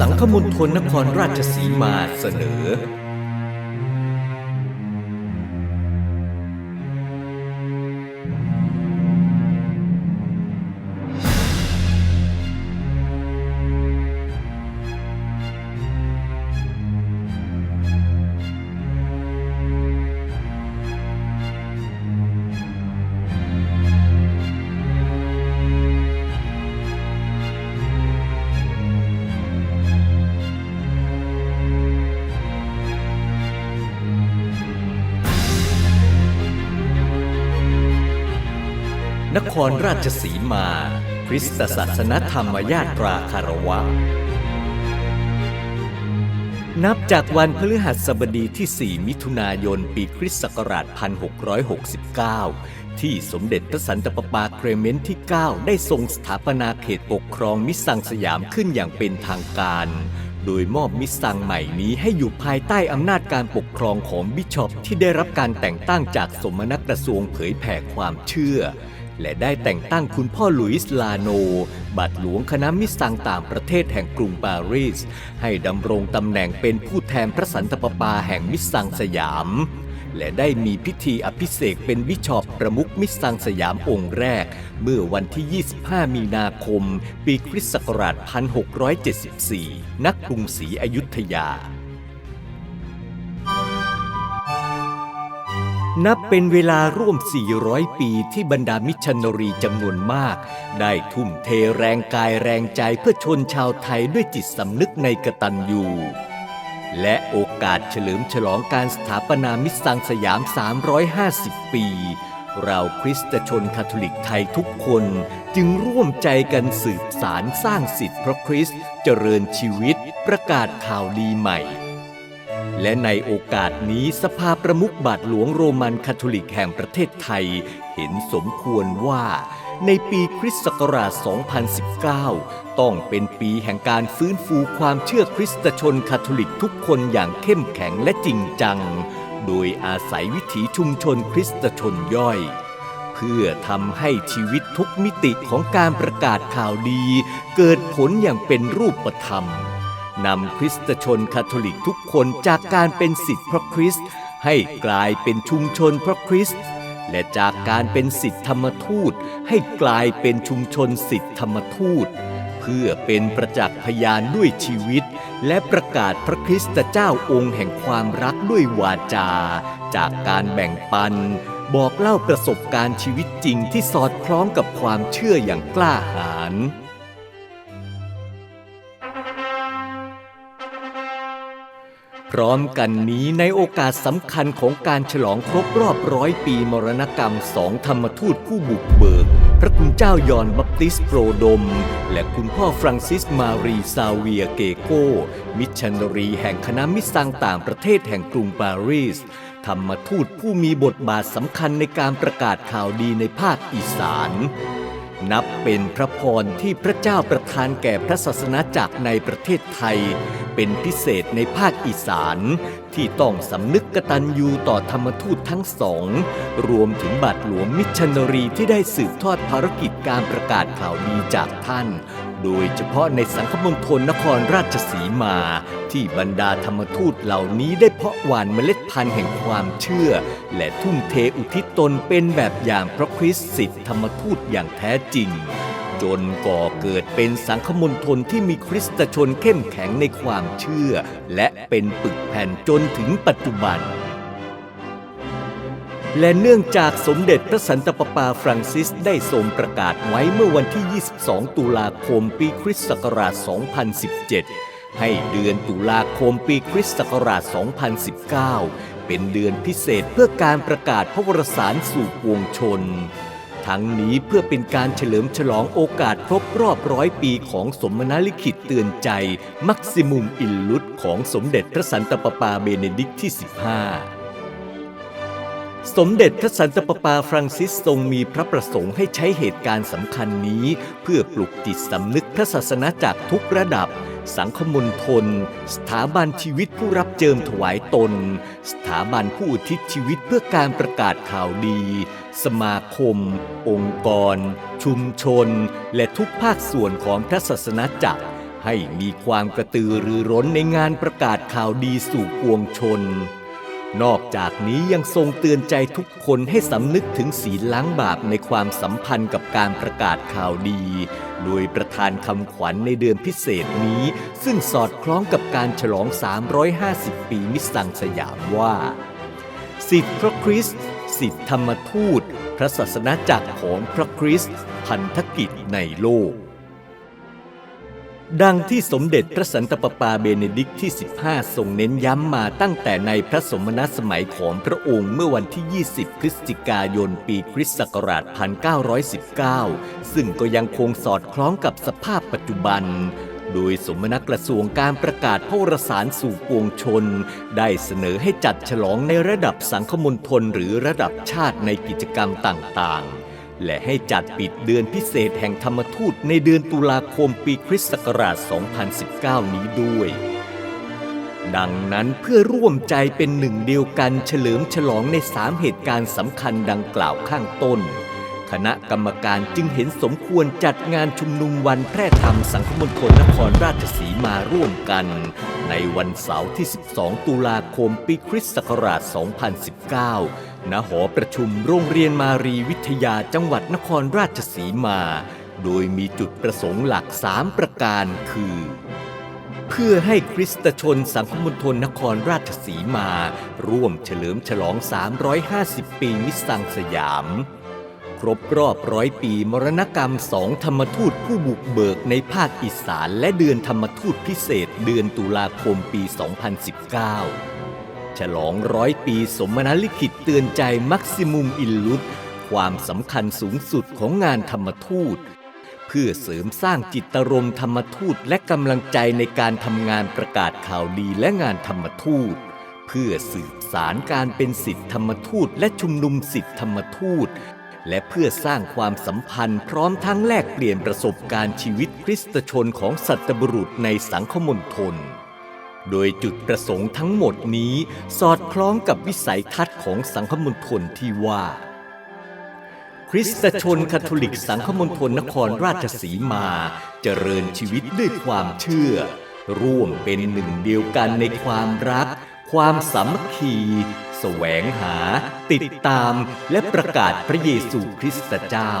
สังคมณฑลนครราชสีมาเสนอ ครราชสีมา คริสตศาสนธรรมญาตราคารวะ นับจากวันพฤหัสบดีที่ 4 มิถุนายน ปีคริสต์ศักราช 1669 ที่สมเด็จพระสันตะปาปาเครเมนต์ที่ 9 ได้ทรงสถาปนาเขตปกครองมิสซังสยามขึ้นอย่างเป็นทางการ โดยมอบมิสซังใหม่นี้ให้อยู่ภายใต้อำนาจการปกครองของบิชอปที่ได้รับการแต่งตั้งจากสมณกระทรวงเผยแผ่ความเชื่อ และได้แต่งตั้งคุณพ่อหลุยส์ลาโน บัตรหลวงคณะมิสซังต่างประเทศแห่งกรุงปารีส ให้ดำรงตำแหน่งเป็นผู้แทนพระสันตะปาปาแห่งมิสซังสยาม และได้มีพิธีอภิเษกเป็นบิชอปประมุขมิสซังสยามองค์แรก เมื่อวันที่ 25 มีนาคม ปีคริสต์ศักราช 1674 นักกรุงศรีอยุธยา นับเป็นเวลาร่วม 400 ปีที่บรรดามิชชันนารีจำนวนมาก ได้ทุ่มเทแรงกายแรงใจเพื่อชนชาวไทยด้วยจิตสำนึกในกตัญญูและโอกาสเฉลิมฉลองการสถาปนามิสซังสยาม 350 ปี เราคริสตชนคาทอลิกไทยทุกคนจึงร่วมใจกันสืบสารสร้างสิทธิพระคริสต์เจริญชีวิตประกาศข่าวดีใหม่ และในโอกาสนี้สภาประมุขบาทหลวงโรมันคาทอลิกแห่งประเทศไทย เห็นสมควรว่าในปีคริสต์ศักราช 2019 ต้องเป็นปีแห่งการฟื้นฟูความเชื่อคริสตชนคาทอลิกทุกคนอย่างเข้มแข็งและจริงจัง โดยอาศัยวิถีชุมชนคริสตชนย่อย เพื่อทำให้ชีวิตทุกมิติของการประกาศข่าวดี เกิดผลอย่างเป็นรูปธรรม นำคริสตชนคาทอลิกทุกคนจากการเป็นสิทธิพระคริสต์ให้กลายเป็นชุมชนพระคริสต์และจากการเป็นสิทธิธรรมทูต ให้กลายเป็นชุมชนสิทธิธรรมทูต เพื่อเป็นประจักษ์พยานด้วยชีวิต และประกาศพระคริสตเจ้าองค์แห่งความรักด้วยวาจา จากการแบ่งปัน บอกเล่าประสบการณ์ชีวิตจริงที่สอดคล้องกับความเชื่ออย่างกล้าหาญ พร้อมกันนี้ในโอกาสสำคัญของการฉลองครบรอบร้อยปีมรณกรรมสองธรรมทูตผู้บุกเบิก พระคุณเจ้ายอนบัพติสโปรดม และคุณพ่อฟรังซิสมารีซาเวียเกโก้ มิชชันนารีแห่งคณะมิสซังต่างประเทศแห่งกรุงปารีส ธรรมทูตผู้มีบทบาทสำคัญในการประกาศข่าวดีในภาคอีสาน นับเป็นพระพรที่พระเจ้าประทานแก่พระศาสนาจักรในประเทศไทย เป็นพิเศษในภาคอีสาน ที่ต้องสำนึกกตัญญูต่อธรรมทูตทั้งสอง รวมถึงบาทหลวงมิชชันนารีที่ได้สืบทอดภารกิจการประกาศข่าวดีจากท่าน โดยเฉพาะในสังคมณฑลนครราชสีมา ที่บรรดาธรรมทูตเหล่านี้ได้เพาะหว่านเมล็ดพันธุ์แห่งความเชื่อ และทุ่มเทอุทิศตนเป็นแบบอย่างพระคริสต์สิทธิธรรมทูตอย่างแท้จริง จนก่อเกิดเป็นสังคมณฑลที่มีคริสตชนเข้มแข็งในความเชื่อ และเป็นปึกแผ่นจนถึงปัจจุบัน และเนื่องจากสมเด็จพระสันตะปาปาฟรังซิสได้ทรงประกาศไว้เมื่อวันที่ 22 ตุลาคมปีคริสต์ศักราช 2017 ให้เดือนตุลาคมปีคริสต์ศักราช 2019 เป็นเดือนพิเศษเพื่อการประกาศพระวรสารสู่ปวงชน ทั้งนี้เพื่อเป็นการเฉลิมฉลองโอกาสครบรอบร้อยปีของสมณลิขิตเตือนใจ มักซิมุมอิลลุตของสมเด็จพระสันตะปาปาเบเนดิกต์ที่ 15 สมเด็จพระสันตะปาปาฟรังซิสทรงมีพระประสงค์ให้ใช้เหตุการณ์สำคัญนี้ เพื่อปลุกจิตสำนึกพระศาสนาจากทุกระดับ สังคมณฑลสถาบันชีวิตผู้รับเจิมถวายตน สถาบันผู้อุทิศชีวิตเพื่อการประกาศข่าวดี สมาคม องค์กร ชุมชน และทุกภาคส่วนของพระศาสนาจักรให้มีความกระตือรือร้นในงานประกาศข่าวดีสู่ปวงชน นอกจากนี้ยังทรงเตือนใจทุกคนให้สำนึกถึงศีลล้างบาปในความสัมพันธ์กับการประกาศข่าวดี โดยประธานคำขวัญในเดือนพิเศษนี้ ซึ่งสอดคล้องกับการฉลอง 350 ปีมิสซังสยามว่า สิทธิพระคริสต์สิทธิธรรมทูต พระศาสนาจักรของพระคริสต์พันธกิจในโลก ดังที่สมเด็จพระสันตะปาปาเบเนดิกต์ที่ 15 ทรงเน้นย้ำมาตั้งแต่ในพระสมณสมัยของพระองค์เมื่อวันที่ 20 พฤศจิกายน ปีคริสต์ศักราช 1919 ซึ่งก็ยังคงสอดคล้องกับสภาพปัจจุบัน โดยสมณกระทรวงการประกาศพระรสารสู่ปวงชน ได้เสนอให้จัดฉลองในระดับสังคมณฑลหรือระดับชาติในกิจกรรมต่างๆ และให้จัดปิดเดือนพิเศษแห่งธรรมทูตในเดือนตุลาคมปีคริสต์ศักราช 2019 นี้ด้วย ดังนั้นเพื่อร่วมใจเป็นหนึ่งเดียวกันเฉลิมฉลองในสามเหตุการณ์สำคัญดังกล่าวข้างต้น คณะกรรมการจึงเห็นสมควรจัดงานชุมนุมวันแพร่ธรรมสังคมณฑลนครราชสีมาร่วมกัน ในวันเสาร์ที่ 12 ตุลาคมปีคริสต์ศักราช 2019 ณหอประชุมโรงเรียนมารีวิทยาจังหวัดนครราชสีมา โดยมีจุดประสงค์หลัก 3 ประการคือ เพื่อให้คริสตชนสังคมณฑลนครราชสีมา ร่วมเฉลิมฉลอง 350 ปีมิสซังสยาม ครบรอบร้อยปีมรณกรรมสองธรรมทูตผู้บุกเบิกในภาคอีสานและเดือนธรรมทูตพิเศษเดือนตุลาคมปี 2019 ฉลองร้อยปีสมณลิขิตเตือนใจมักซิมุมอิลลุตความสำคัญสูงสุดของงานธรรมทูต เพื่อเสริมสร้างจิตรมธรรมทูตและกำลังใจในการทำงานประกาศข่าวดีและงานธรรมทูต เพื่อสืบสารการเป็นสิทธิธรรมทูตและชุมนุมสิทธิธรรมทูต และเพื่อสร้างความสัมพันธ์พร้อมทั้งแลกเปลี่ยนประสบการณ์ชีวิตคริสตชนของสัตบุรุษในสังคมณฑล โดยจุดประสงค์ทั้งหมดนี้สอดคล้องกับวิสัยทัศน์ของสังคมณฑลที่ว่า คริสตชนคาทอลิกสังคมณฑลนครราชสีมาเจริญชีวิตด้วยความเชื่อ ร่วมเป็นหนึ่งเดียวกันในความรัก ความสามัคคีแสวงหา ติดตามและประกาศพระเยซูคริสต์เจ้า